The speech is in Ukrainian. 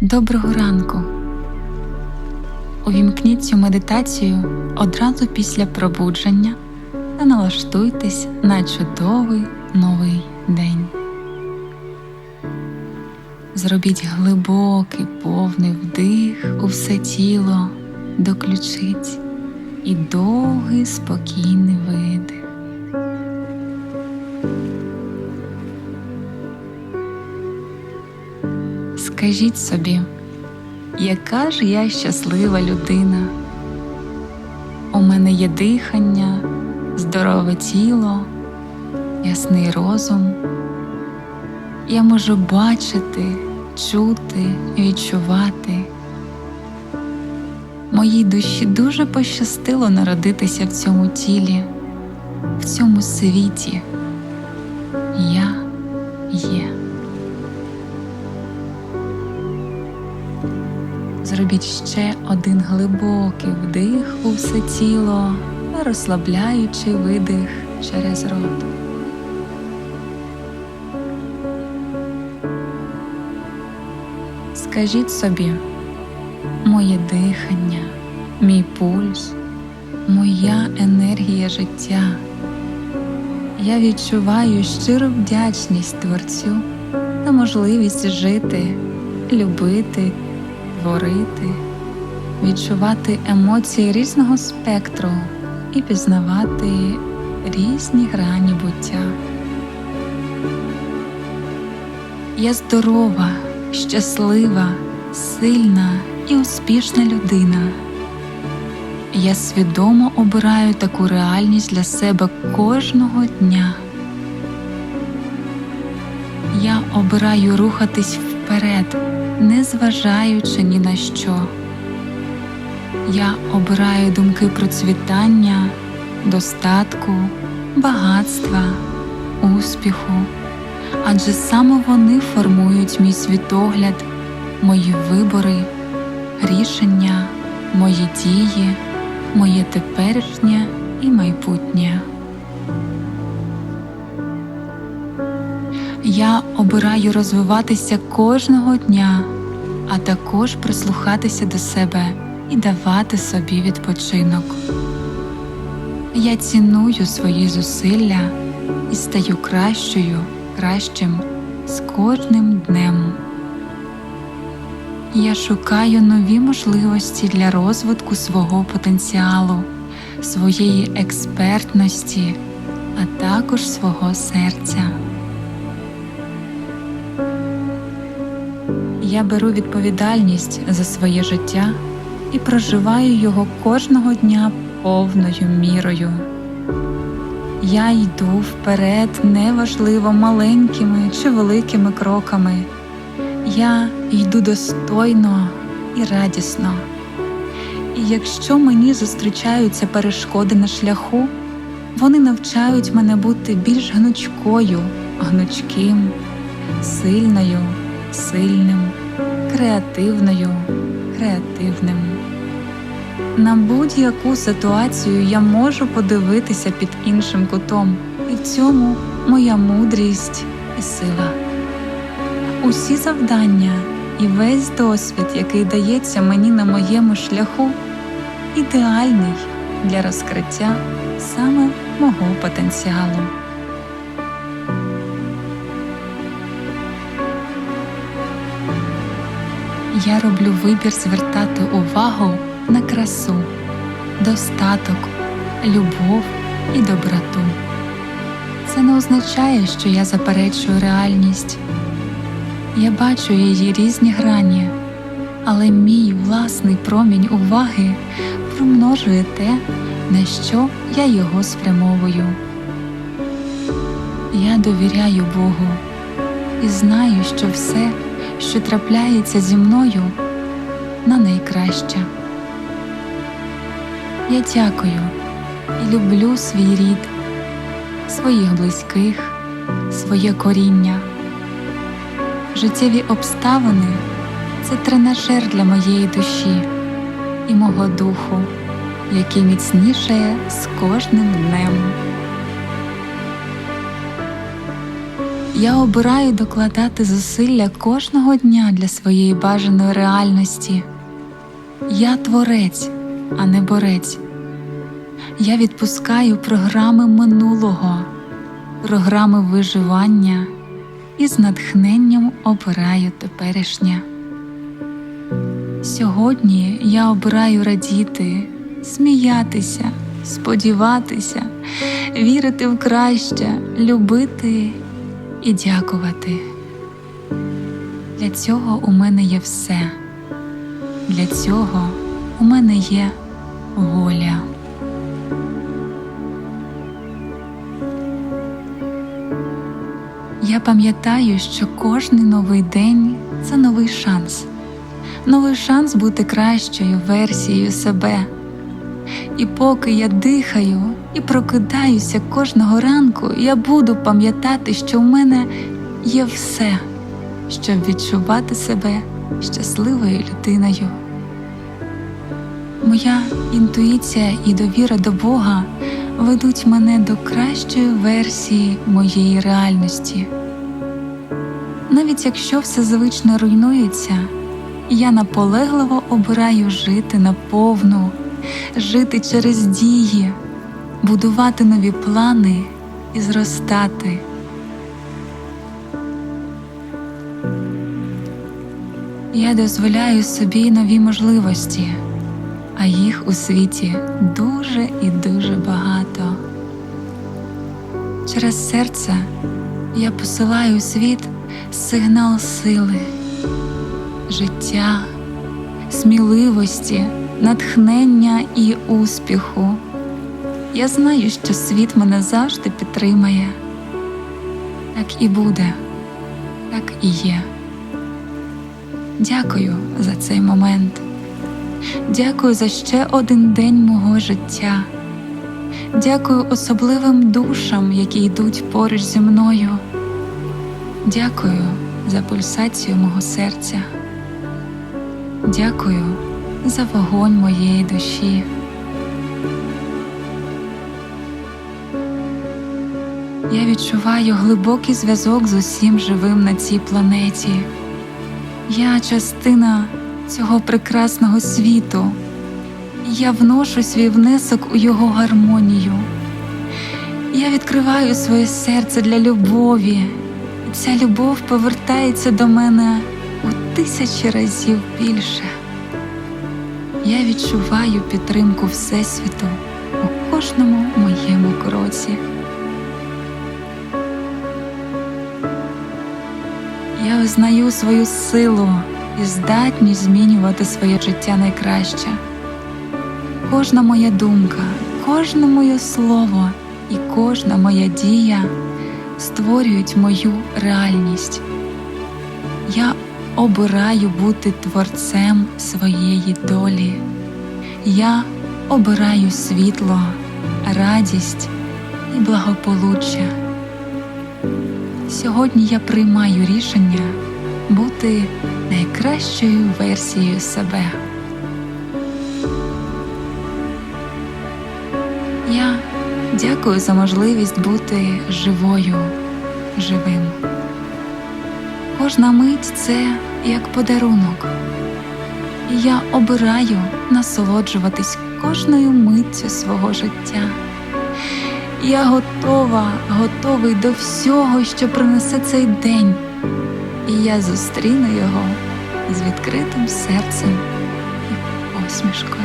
Доброго ранку. Увімкніть цю медитацію одразу після пробудження та налаштуйтесь на чудовий новий день. Зробіть глибокий повний вдих у все тіло до ключиць і довгий спокійний видих. Скажіть собі, яка ж я щаслива людина. У мене є дихання, здорове тіло, ясний розум. Я можу бачити, чути, відчувати. Моїй душі дуже пощастило народитися в цьому тілі, в цьому світі. Зробіть ще один глибокий вдих у все тіло, розслабляючи видих через рот. Скажіть собі, моє дихання, мій пульс, моя енергія життя. Я відчуваю щиру вдячність Творцю та можливість жити, любити творити, відчувати емоції різного спектру і пізнавати різні грані буття. Я здорова, щаслива, сильна і успішна людина. Я свідомо обираю таку реальність для себе кожного дня. Я обираю рухатись вперед незважаючи ні на що. Я обираю думки процвітання, достатку, багатства, успіху, адже саме вони формують мій світогляд, мої вибори, рішення, мої дії, моє теперішнє і майбутнє. Обираю розвиватися кожного дня, а також прислухатися до себе і давати собі відпочинок. Я ціную свої зусилля і стаю кращою, кращим з кожним днем. Я шукаю нові можливості для розвитку свого потенціалу, своєї експертності, а також свого серця. Я беру відповідальність за своє життя і проживаю його кожного дня повною мірою. Я йду вперед неважливо маленькими чи великими кроками. Я йду достойно і радісно. І якщо мені зустрічаються перешкоди на шляху, вони навчають мене бути більш гнучкою, гнучким, сильною, сильним креативною, креативним. На будь-яку ситуацію я можу подивитися під іншим кутом, і в цьому моя мудрість і сила. Усі завдання і весь досвід, який дається мені на моєму шляху, ідеальний для розкриття саме мого потенціалу. Я роблю вибір звертати увагу на красу, достаток, любов і доброту. Це не означає, що я заперечую реальність. Я бачу її різні грані, але мій власний промінь уваги примножує те, на що я його спрямовую. Я довіряю Богу і знаю, що все що трапляється зі мною на найкраще. Я дякую і люблю свій рід, своїх близьких, своє коріння. Життєві обставини це тренажер для моєї душі і мого духу, який міцнішає з кожним днем. Я обираю докладати зусилля кожного дня для своєї бажаної реальності. Я творець, а не борець. Я відпускаю програми минулого, програми виживання і з натхненням обираю теперішнє. Сьогодні я обираю радіти, сміятися, сподіватися, вірити в краще, любити і дякувати. Для цього у мене є все. Для цього у мене є воля. Я пам'ятаю, що кожний новий день це новий шанс, новий шанс бути кращою версією себе. І поки я дихаю і прокидаюся кожного ранку, я буду пам'ятати, що в мене є все, щоб відчувати себе щасливою людиною. Моя інтуїція і довіра до Бога ведуть мене до кращої версії моєї реальності. Навіть якщо все звично руйнується, я наполегливо обираю жити наповну, жити через дії, будувати нові плани і зростати. Я дозволяю собі нові можливості, а їх у світі дуже і дуже багато. Через серце я посилаю у світ сигнал сили, життя, сміливості, натхнення і успіху. Я знаю, що світ мене завжди підтримає. Так і буде, так і є. Дякую за цей момент. Дякую за ще один день мого життя. Дякую особливим душам, які йдуть поруч зі мною. Дякую за пульсацію мого серця. Дякую за вогонь моєї душі. Я відчуваю глибокий зв'язок з усім живим на цій планеті. Я частина цього прекрасного світу. Я вношу свій внесок у його гармонію. Я відкриваю своє серце для любові, і ця любов повертається до мене у тисячі разів більше. Я відчуваю підтримку Всесвіту у кожному моєму кроці. Визнаю свою силу і здатність змінювати своє життя найкраще. Кожна моя думка, кожне моє слово і кожна моя дія створюють мою реальність. Я обираю бути творцем своєї долі. Я обираю світло, радість і благополуччя. Сьогодні я приймаю рішення бути найкращою версією себе. Я дякую за можливість бути живою, живим. Кожна мить це як подарунок, і я обираю насолоджуватись кожною миттю свого життя. Я готова, готовий до всього, що принесе цей день, і я зустріну його з відкритим серцем і посмішкою.